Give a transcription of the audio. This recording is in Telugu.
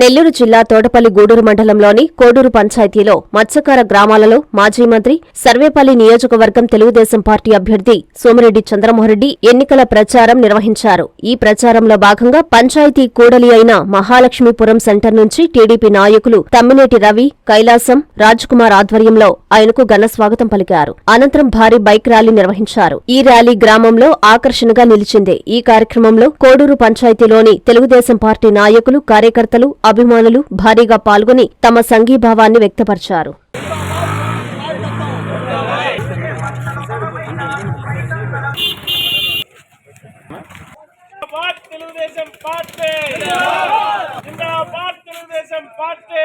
నెల్లూరు జిల్లా తోటపల్లి గూడూరు మండలంలోని కోడూరు పంచాయతీలో మత్స్యకార గ్రామాలలో మాజీ మంత్రి సర్వేపల్లి నియోజకవర్గం తెలుగుదేశం పార్టీ అభ్యర్థి సోమిరెడ్డి చంద్రమోహన్రెడ్డి ఎన్నికల ప్రచారం నిర్వహించారు. ఈ ప్రచారంలో భాగంగా పంచాయతీ కూడలి అయిన మహాలక్ష్మీపురం సెంటర్ నుంచి టీడీపీ నాయకులు తమ్మినేటి రవి కైలాసం రాజ్కుమార్ ఆధ్వర్యంలో ఆయనకు ఘన స్వాగతం పలికారు. అనంతరం భారీ బైక్ ర్యాలీ నిర్వహించారు. ఈ ర్యాలీ గ్రామంలో ఆకర్షణగా నిలిచింది. ఈ కార్యక్రమంలో కోడూరు పంచాయతీలోని తెలుగుదేశం పార్టీ నాయకులు కార్యకర్తలు అభిమానులు భారీగా పాల్గొని తమ సంఘీభావాన్ని వ్యక్తపరిచారు. జిందాబాద్ తెలుగుదేశం పార్టీ. జిందాబాద్ తెలుగుదేశం పార్టీ.